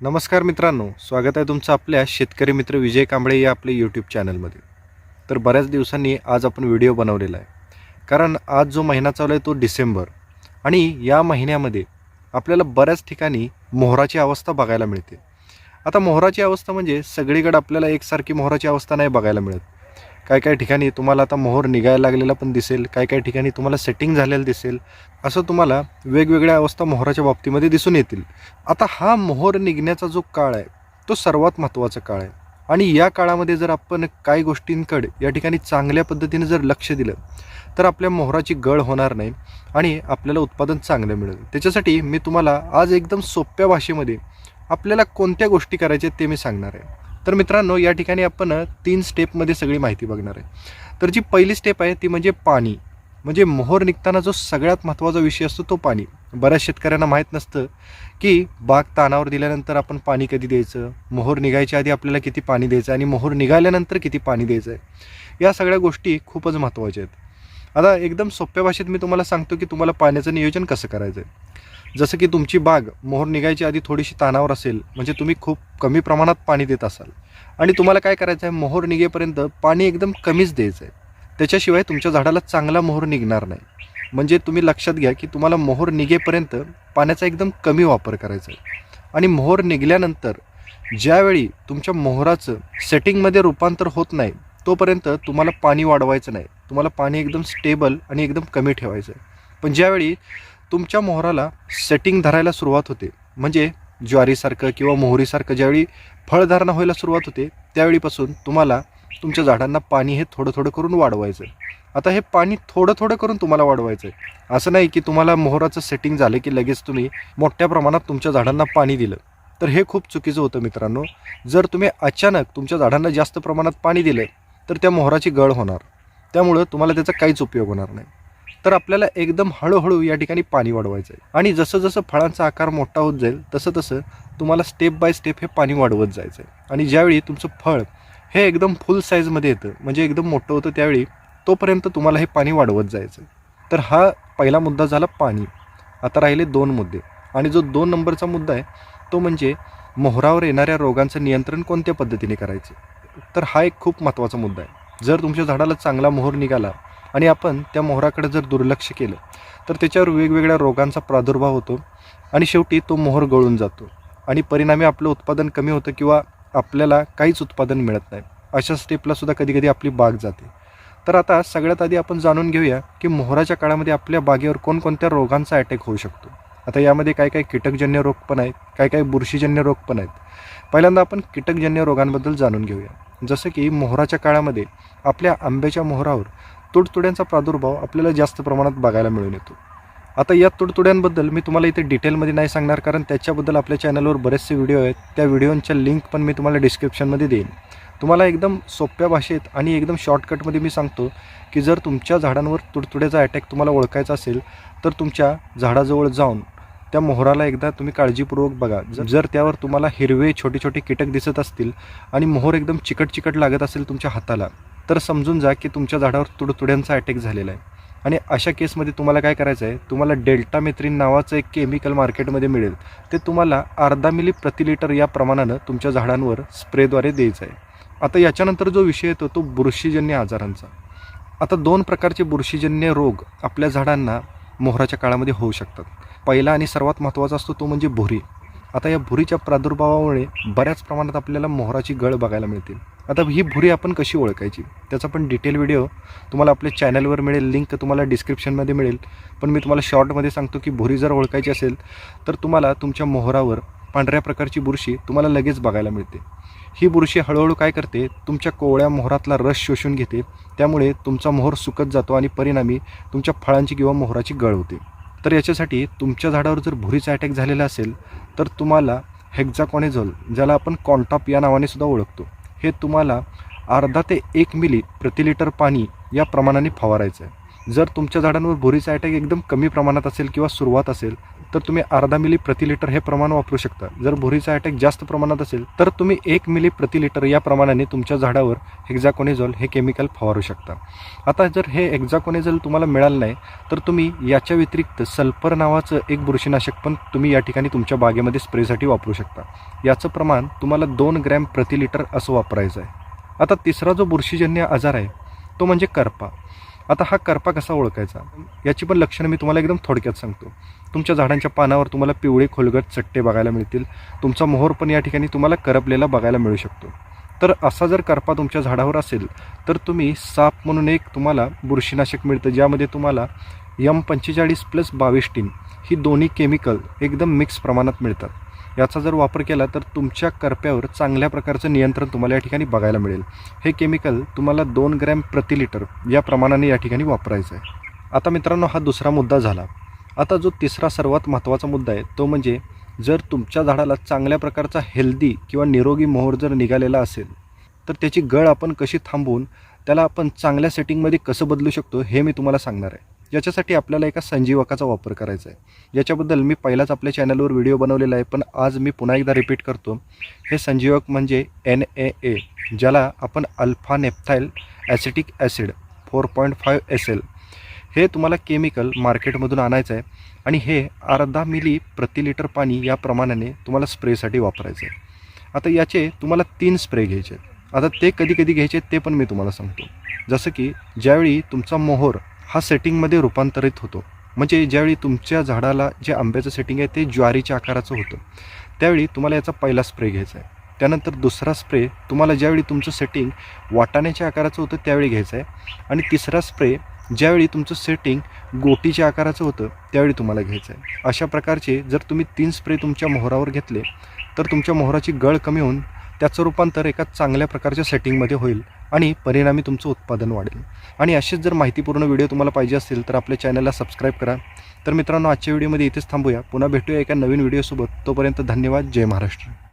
नमस्कार मित्रांनो स्वागत आहे तुमचं आपल्या शेतकरी मित्र विजय कांबळे या आपल्या यूट्यूब चॅनलमध्ये तर बऱ्याच दिवसांनी आज आपण व्हिडिओ बनवलेला आहे. कारण आज जो महिना चालू आहे तो डिसेंबर आणि या महिन्यामध्ये आपल्याला बऱ्याच ठिकाणी मोहराची अवस्था बघायला मिळते. आता मोहराची अवस्था म्हणजे सगळीकडे आपल्याला एकसारखी मोहराची अवस्था नाही बघायला मिळत. काय काय ठिकाणी तुम्हाला आता मोहर निघायला लागलेला पण दिसेल काय काय ठिकाणी तुम्हाला सेटिंग झालेलं दिसेल असं तुम्हाला वेगवेगळ्या अवस्था मोहराच्या बाबतीमध्ये दिसून येतील. आता हा मोहर निघण्याचा जो काळ आहे तो सर्वात महत्त्वाचा काळ आहे. आणि या काळामध्ये जर आपण काही गोष्टींकडे या ठिकाणी चांगल्या पद्धतीने जर लक्ष दिलं तर आपल्या मोहराची गळ होणार नाही आणि आपल्याला उत्पादन चांगलं मिळेल. त्याच्यासाठी मी तुम्हाला आज एकदम सोप्या भाषेमध्ये आपल्याला कोणत्या गोष्टी करायच्या ते मी सांगणार आहे. तर मित्रांनो या ठिकाणी आपण तीन स्टेपमध्ये सगळी माहिती बघणार आहे. तर जी पहिली स्टेप आहे ती म्हणजे पाणी. म्हणजे मोहर निघताना जो सगळ्यात महत्त्वाचा विषय असतो तो पाणी. बऱ्याच शेतकऱ्यांना माहीत नसतं की बाग तानावर दिल्यानंतर आपण पाणी कधी द्यायचं? मोहर निघायच्या आधी आपल्याला किती पाणी द्यायचं? आणि मोहर निघाल्यानंतर किती पाणी द्यायचं आहे? या सगळ्या गोष्टी खूपच महत्त्वाच्या आहेत. आता एकदम सोप्या भाषेत मी तुम्हाला सांगतो की तुम्हाला पाण्याचं नियोजन कसं करायचं आहे. जसं की तुमची बाग मोहर निघायच्या आधी थोडीशी तानावर असेल म्हणजे तुम्ही खूप कमी प्रमाणात पाणी देत असाल. आणि तुम्हाला काय करायचं आहे मोहर निघेपर्यंत पाणी एकदम कमीच द्यायचं आहे त्याच्याशिवाय तुमच्या झाडाला चांगला मोहर निघणार नाही. म्हणजे तुम्ही लक्षात घ्या की तुम्हाला मोहर निघेपर्यंत पाण्याचा एकदम कमी वापर करायचा आहे. आणि मोहर निघाल्यानंतर ज्यावेळी तुमच्या मोहराचं सेटिंगमध्ये रूपांतर होत नाही तोपर्यंत तुम्हाला पाणी वाढवायचं नाही. तुम्हाला पाणी एकदम स्टेबल आणि एकदम कमी ठेवायचं आहे. पण ज्यावेळी तुमच्या मोहराला सेटिंग धरायला सुरुवात होते म्हणजे ज्वारीसारखं किंवा मोहरीसारखं ज्यावेळी फळधारणा व्हायला सुरुवात होते त्यावेळीपासून तुम्हाला तुमच्या झाडांना पाणी हे थोडं थोडं करून वाढवायचं आहे आता हे पाणी थोडं थोडं करून तुम्हाला वाढवायचं आहे असं नाही की तुम्हाला मोहराचं सेटिंग झालं की लगेच तुम्ही मोठ्या प्रमाणात तुमच्या झाडांना पाणी दिलं. तर हे खूप चुकीचं होतं मित्रांनो. जर तुम्ही अचानक तुमच्या झाडांना जास्त प्रमाणात पाणी दिलं तर त्या मोहराची गळ होणार. त्यामुळं तुम्हाला त्याचा काहीच उपयोग होणार नाही. तर आपल्याला एकदम हळूहळू या ठिकाणी पाणी वाढवायचं आहे. आणि जसं जसं फळांचा आकार मोठा होत जाईल तसं तसं तुम्हाला स्टेप बाय स्टेप हे पाणी वाढवत जायचं आहे. आणि ज्यावेळी तुमचं फळ हे एकदम फुल साईजमध्ये येतं म्हणजे एकदम मोठं होतं त्यावेळी तोपर्यंत तुम्हाला हे पाणी वाढवत जायचं तर हा पहिला मुद्दा झाला पाणी. आता राहिले दोन मुद्दे. आणि जो दोन नंबरचा मुद्दा आहे तो म्हणजे मोहरावर येणाऱ्या रोगांचं नियंत्रण कोणत्या पद्धतीने करायचं? तर हा एक खूप महत्त्वाचा मुद्दा आहे. जर तुमच्या झाडाला चांगला मोहर निघाला आणि आपण त्या मोहराकडे जर दुर्लक्ष केलं तर त्याच्यावर वेगवेगळ्या रोगांचा प्रादुर्भाव होतो आणि शेवटी तो मोहर गळून जातो आणि परिणामी आपलं उत्पादन कमी होतं किंवा आपल्याला काहीच उत्पादन मिळत नाही. अशा स्टेपला सुद्धा कधी कधी आपली बाग जाते. तर आता सगळ्यात आधी आपण जाणून घेऊया की मोहराच्या काळामध्ये आपल्या बागेवर कोणकोणत्या रोगांचा अटॅक होऊ शकतो. आता यामध्ये काय काय कीटकजन्य रोग पण आहेत काय काय बुरशीजन्य रोग पण आहेत. पहिल्यांदा आपण कीटकजन्य रोगांबद्दल जाणून घेऊया. जसं की मोहराच्या काळामध्ये आपल्या आंब्याच्या मोहरावर तुडतुड्यांचा प्रादुर्भाव आपल्याला जास्त प्रमाणात बघायला मिळून येतो. आता या तुडतुड्यांबद्दल मी तुम्हाला इथे डिटेलमध्ये नाही सांगणार कारण त्याच्याबद्दल आपल्या चॅनलवर बरेचसे व्हिडिओ आहेत. त्या व्हिडिओंच्या लिंक पण मी तुम्हाला डिस्क्रिप्शनमध्ये देईन. तुम्हाला एकदम सोप्या भाषेत आणि एकदम शॉर्टकटमध्ये मी सांगतो की जर तुमच्या झाडांवर तुडतुड्याचा अटॅक तुम्हाला ओळखायचा असेल तर तुमच्या झाडाजवळ जाऊन त्या मोहराला एकदा तुम्ही काळजीपूर्वक बघा. जर जर त्यावर तुम्हाला हिरवे छोटे छोटे कीटक दिसत असतील आणि मोहर एकदम चिकट चिकट लागत असेल तुमच्या हाताला तर समजून जा की तुमच्या झाडावर तुडतुड्यांचा अटॅक झालेला आहे. आणि अशा केसमध्ये तुम्हाला काय करायचं आहे? तुम्हाला डेल्टामेथ्रिन नावाचं एक केमिकल मार्केटमध्ये मिळेल. ते तुम्हाला अर्धा मिली प्रति लिटर या प्रमाणानं तुमच्या झाडांवर स्प्रेद्वारे द्यायचं आहे. आता याच्यानंतर जो विषय येतो तो बुरशीजन्य आजारांचा. आता दोन प्रकारचे बुरशीजन्य रोग आपल्या झाडांना मोहराच्या काळामध्ये होऊ शकतात. पहिला आणि सर्वात महत्त्वाचा असतो तो म्हणजे भुरी. आता या भुरीच्या प्रादुर्भावामुळे बऱ्याच प्रमाणात आपल्याला मोहराची गळ बघायला मिळते आता ही भुरी आपण कशी ओळखायची? त्याचा पण डिटेल व्हिडिओ तुम्हाला आपल्या चॅनलवर मिळेल. लिंक तुम्हाला डिस्क्रिप्शनमध्ये मिळेल. पण मी तुम्हाला शॉर्टमध्ये सांगतो की भुरी जर ओळखायची असेल तर तुम्हाला तुमच्या मोहरावर पांढऱ्या प्रकारची बुरशी तुम्हाला लगेच बघायला मिळते. ही बुरशी हळूहळू काय करते? तुमच्या कोवळ्या मोहरातला रस शोषून घेते. त्यामुळे तुमचा मोहर सुकत जातो आणि परिणामी तुमच्या फळांची किंवा मोहराची गळ होते. तर याच्यासाठी तुमच्या झाडावर जर भुरीचा अटॅक झालेला असेल तर तुम्हाला हेक्झाकॉनेझोल ज्याला आपण कॉन्टॉप या नावाने सुद्धा ओळखतो. हे तुम्हाला अर्धा ते एक मिली प्रति लिटर पाणी या प्रमाणाने फवारायचं आहे जर तुमच्या झाडांवर भुरीचा अटॅक एकदम कमी प्रमाणात असेल किंवा सुरुवात असेल तर तुम्ही अर्धा मिली प्रति लिटर हे प्रमाण वापरू शकता. जर बोरीचा अटॅक जास्त प्रमाणात असेल तर तुम्ही एक मिली प्रति लिटर या प्रमाणाने तुमच्या झाडावर हेक्झाकोनेझॉल हे केमिकल फवारू शकता. आता जर हे हेक्झाकोनेझॉल तुम्हाला मिळालं नाही तर तुम्ही याच्या व्यतिरिक्त सल्फर नावाचं एक बुरशीनाशक पण तुम्ही या ठिकाणी तुमच्या बागेमध्ये स्प्रेसाठी वापरू शकता. याचं प्रमाण तुम्हाला दोन ग्रॅम प्रति लिटर असं वापरायचं आहे. आता तिसरा जो बुरशीजन्य आजार आहे तो म्हणजे करपा. आता हा करपा कसा ओळखायचा? याची पण लक्षणं मी तुम्हाला एकदम थोडक्यात सांगतो. तुमच्या झाडांच्या पानावर तुम्हाला पिवळे खोलगट चट्टे बघायला मिळतील. तुमचा मोहर पण या ठिकाणी तुम्हाला करपलेला बघायला मिळू शकतो. तर असा जर करपा तुमच्या झाडावर असेल तर तुम्ही साप म्हणून एक तुम्हाला बुरशीनाशक मिळतं ज्यामध्ये तुम्हाला यम पंचेचाळीस प्लस बावीस ही दोन्ही केमिकल एकदम मिक्स प्रमाणात मिळतात. याचा जर वापर केला तर तुमच्या करप्यावर चांगल्या प्रकारचं नियंत्रण तुम्हाला या ठिकाणी बघायला मिळेल. हे केमिकल तुम्हाला दोन ग्रॅम प्रति लिटर या प्रमाणाने या ठिकाणी वापरायचं आहे. आता मित्रांनो हा दुसरा मुद्दा झाला. आता जो तिसरा सर्वात महत्त्वाचा मुद्दा आहे तो म्हणजे जर तुमच्या झाडाला चांगल्या प्रकारचा हेल्दी किंवा निरोगी मोहर जर निघालेला असेल तर त्याची गळ आपण कशी थांबवून त्याला आपण चांगल्या सेटिंगमध्ये कसं बदलू शकतो हे मी तुम्हाला सांगणार आहे. याच्यासाठी आपल्याला एका संजीवकाचा वापर करायचा आहे. याच्याबद्दल मी पहिलाच आपल्या चॅनलवर व्हिडिओ बनवलेला आहे पण आज मी पुन्हा एकदा रिपीट करतो. हे संजीवक म्हणजे एन ए ए ज्याला आपण alpha naphthyl acetic acid four point five S L हे तुम्हाला केमिकल मार्केटमधून आणायचं आहे आणि हे अर्धा मिली प्रति लिटर पाणी या प्रमाणाने तुम्हाला स्प्रेसाठी वापरायचं आहे. आता याचे तुम्हाला तीन स्प्रे घ्यायचे आहेत. आता ते कधी कधी घ्यायचे ते पण मी तुम्हाला सांगतो. जसं की ज्यावेळी तुमचा मोहर हा सेटिंगमध्ये रूपांतरित होतो. म्हणजे ज्यावेळी तुमच्या झाडाला जे आंब्याचं सेटिंग आहे ते ज्वारीच्या आकाराचं होतं. त्यावेळी तुम्हाला याचा पहिला स्प्रे घ्यायचा आहे. त्यानंतर दुसरा स्प्रे तुम्हाला ज्यावेळी तुमचं सेटिंग वाटाण्याच्या आकाराचं होतं त्यावेळी घ्यायचं आहे. आणि तिसरा स्प्रे ज्यावेळी तुमचं सेटिंग गोटीच्या आकाराचं होतं त्यावेळी तुम्हाला घ्यायचं आहे. अशा प्रकारचे जर तुम्ही तीन स्प्रे तुमच्या मोहरावर घेतले तर तुमच्या मोहराची गळ कमी होऊन त्याचं रूपांतर एका चांगल्या प्रकारच्या सेटिंगमध्ये होईल आणि परिणामी तुमचं उत्पादन वाढेल. आणि असेच जर माहितीपूर्ण व्हिडिओ तुम्हाला पाहिजे असतील तर आपल्या चॅनलला सबस्क्राईब करा. तर मित्रांनो आजच्या व्हिडिओमध्ये इथेच थांबूया. पुन्हा भेटूया एका नवीन व्हिडिओसोबत. तोपर्यंत धन्यवाद. जय महाराष्ट्र.